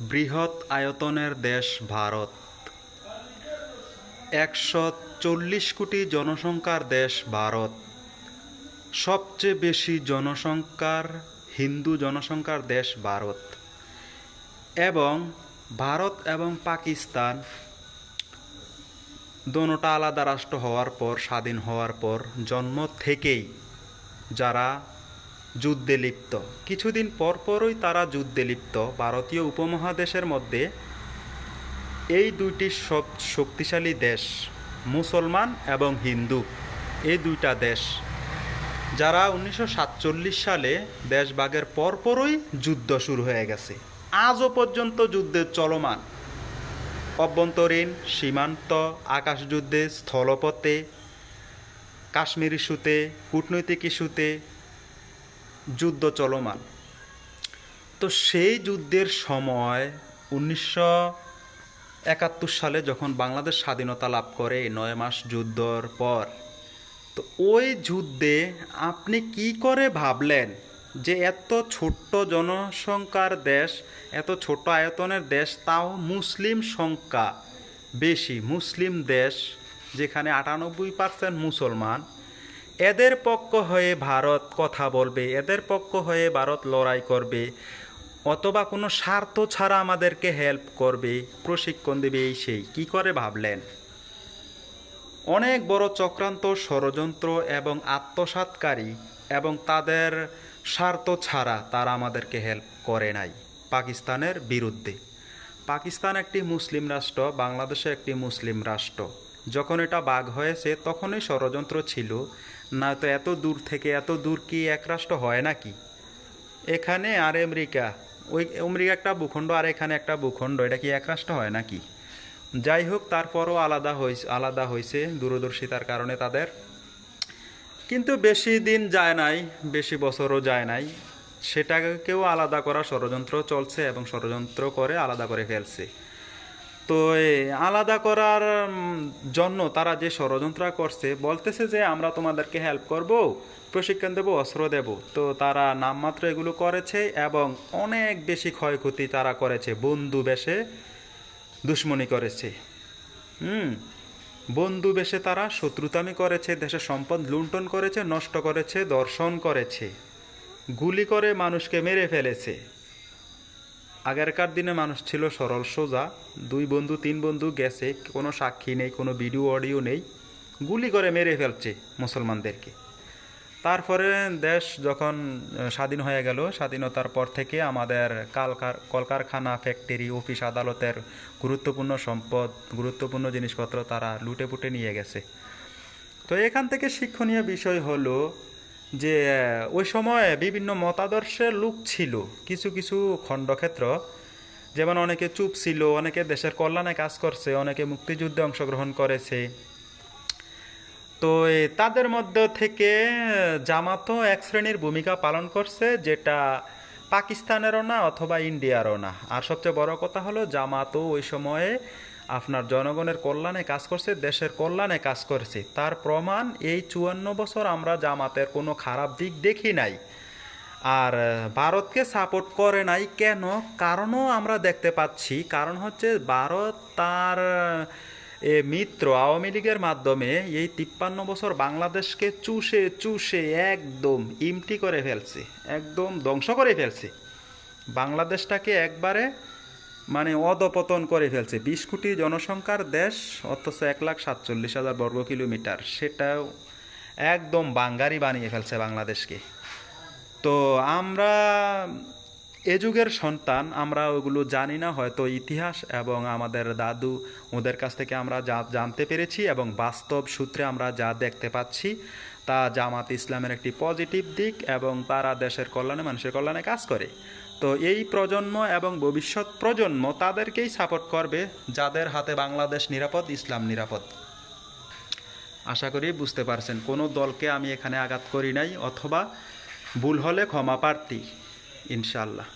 বৃহৎ আয়তনের দেশ ভারত। একশো চল্লিশ কোটি জনসংখ্যার দেশ ভারত। সবচেয়ে বেশি জনসংখ্যার হিন্দু জনসংখ্যার দেশ ভারত। এবং ভারত এবং পাকিস্তান দোনোটা আলাদা রাষ্ট্র হওয়ার পর, স্বাধীন হওয়ার পর, জন্ম থেকেই যারা যুদ্ধে লিপ্ত। কিছুদিন পরপরই তারা যুদ্ধে লিপ্ত। ভারতীয় উপমহাদেশের মধ্যে এই দুইটি সব শক্তিশালী দেশ, মুসলমান এবং হিন্দু, এই দুইটা দেশ, যারা উনিশশো সাতচল্লিশ সালে দেশভাগের পরপরই যুদ্ধ শুরু হয়ে গেছে। আজও পর্যন্ত যুদ্ধের চলমান। অভ্যন্তরীণ সীমান্ত, আকাশযুদ্ধে স্থলপথে, কাশ্মীর ইস্যুতে, কূটনৈতিক ইস্যুতে যুদ্ধ চলমান। তো সেই যুদ্ধের সময় উনিশশো একাত্তর সালে যখন বাংলাদেশ স্বাধীনতা লাভ করে নয় মাস যুদ্ধর পর, তো ওই যুদ্ধে আপনি কি করে ভাবলেন যে এত ছোট্ট জনসংখ্যার দেশ, এত ছোট আয়তনের দেশ, তাও মুসলিম সংখ্যা বেশি, মুসলিম দেশ যেখানে আটানব্বই পার্সেন্ট মুসলমান এদের পক্ষ হয়ে ভারত কথা বলবে, এদের পক্ষ হয়ে ভারত লড়াই করবে, অথবা কোনো স্বার্থ ছাড়া আমাদেরকে হেল্প করবে, প্রশিক্ষণ দেবে এই সেই। কি করে ভাবলেন? অনেক বড় চক্রান্ত ষড়যন্ত্র এবং আত্মসাৎকারী এবং তাদের স্বার্থ ছাড়া তারা আমাদেরকে হেল্প করে নাই পাকিস্তানের বিরুদ্ধে। পাকিস্তান একটি মুসলিম রাষ্ট্র বাংলাদেশে একটি মুসলিম রাষ্ট্র। যখন এটা বাঘ হয়েছে, তখনই ষড়যন্ত্র ছিল। না তো এত দূর থেকে এত দূর কি এক রাষ্ট্র হয় নাকি? এখানে আর আমেরিকা, ওই আমেরিকা একটা ভূখণ্ড আর এখানে একটা ভূখণ্ড, এটা কি এক রাষ্ট্র হয় নাকি? যাই হোক, তারপরও আলাদা হয়েছে আলাদা হয়েছে দূরদর্শিতার কারণে তাদের। কিন্তু বেশি দিন যায় নাই, বেশি বছরও যায় নাই। সেটাকেও আলাদা করা ষড়যন্ত্র চলছে এবং ষড়যন্ত্র করে আলাদা করে ফেলছে। তো আলাদা করার জন্য তারা যে ষড়যন্ত্র করছে, বলতেছে যে আমরা তোমাদেরকে হেল্প করব, প্রশিক্ষণ দেব, অস্ত্র দেব। তো তারা নামমাত্র এগুলো করেছে এবং অনেক বেশি ক্ষয়ক্ষতি তারা করেছে। বন্ধু বেশে দুশ্মনী করেছে। হুম বন্ধু বেশে তারা শত্রুতামি করেছে, দেশের সম্পদ লুণ্ঠন করেছে, নষ্ট করেছে, দর্শন করেছে। গুলি করে মানুষকে মেরে ফেলেছে। আগেরকার দিনে মানুষ ছিল সরল সোজা, দুই বন্ধু, তিন বন্ধু, গেছে, কোনো সাক্ষী নেই, কোনো ভিডিও অডিও নেই, গুলি করে মেরে ফেলছে মুসলমানদেরকে। তারপরে দেশ যখন স্বাধীন হয়ে গেল, স্বাধীনতার পর থেকে আমাদের কালকার, কলকারখানা ফ্যাক্টরি অফিস আদালতের গুরুত্বপূর্ণ সম্পদ, গুরুত্বপূর্ণ জিনিসপত্র তারা লুটে পুটে নিয়ে গেছে। তো এখান থেকে শিক্ষণীয় বিষয় হলো যে ওই সময় বিভিন্ন মতাদর্শের লোক ছিল, কিছু কিছু খণ্ডক্ষেত্র। যেমন অনেকে চুপ ছিল, অনেকে দেশের কল্যাণে কাজ করছে, অনেকে মুক্তিযুদ্ধে অংশগ্রহণ করেছে। তো তাদের মধ্যে থেকে জামাতও এক শ্রেণির ভূমিকা পালন করছে, যেটা পাকিস্তানেরও না অথবা ইন্ডিয়ারও না। আর সবচেয়ে বড় কথা হলো, জামাতও ওই সময়ে আপনার জনগণের কল্যাণে কাজ করছে, দেশের কল্যাণে কাজ করছে। তার প্রমাণ এই চুয়ান্ন বছর আমরা জামাতের কোনো খারাপ দিক দেখি নাই। আর ভারতকে সাপোর্ট করে নাই কেন? কারণও আমরা দেখতে পাচ্ছি। কারণ হচ্ছে ভারত তার এ মিত্র আওয়ামী লীগের মাধ্যমে এই তিপ্পান্ন বছর বাংলাদেশকে চুষে চুষে একদম ইমটি করে ফেলছে, একদম ধ্বংস করে ফেলছে। বাংলাদেশটাকে একবারে মানে অধপতন করে ফেলছে। বিশ কোটি জনসংখ্যার দেশ, অথচ এক লাখ সাতচল্লিশ হাজার বর্গ কিলোমিটার। সেটাও একদম বাঙ্গারি বানিয়ে ফেলছে বাংলাদেশকে। তো আমরা এ যুগের সন্তান, আমরা ওগুলো জানি না, হয়তো ইতিহাস এবং আমাদের দাদু ওদের কাছ থেকে আমরা যা জানতে পেরেছি এবং বাস্তব সূত্রে আমরা যা দেখতে পাচ্ছি, তা জামাত ইসলামের একটি পজিটিভ দিক এবং তারা দেশের কল্যাণে, মানুষের কল্যাণে কাজ করে। তো এই প্রজন্ম এবং ভবিষ্যৎ প্রজন্ম তাদেরকেই সাপোর্ট করবে যাদের হাতে বাংলাদেশ নিরাপদ, ইসলাম নিরাপদ। আশা করি বুঝতে পারছেন, কোনো দলকে আমি এখানে আঘাত করি নাই অথবা ভুল হলে ক্ষমা প্রার্থী ইনশাল্লাহ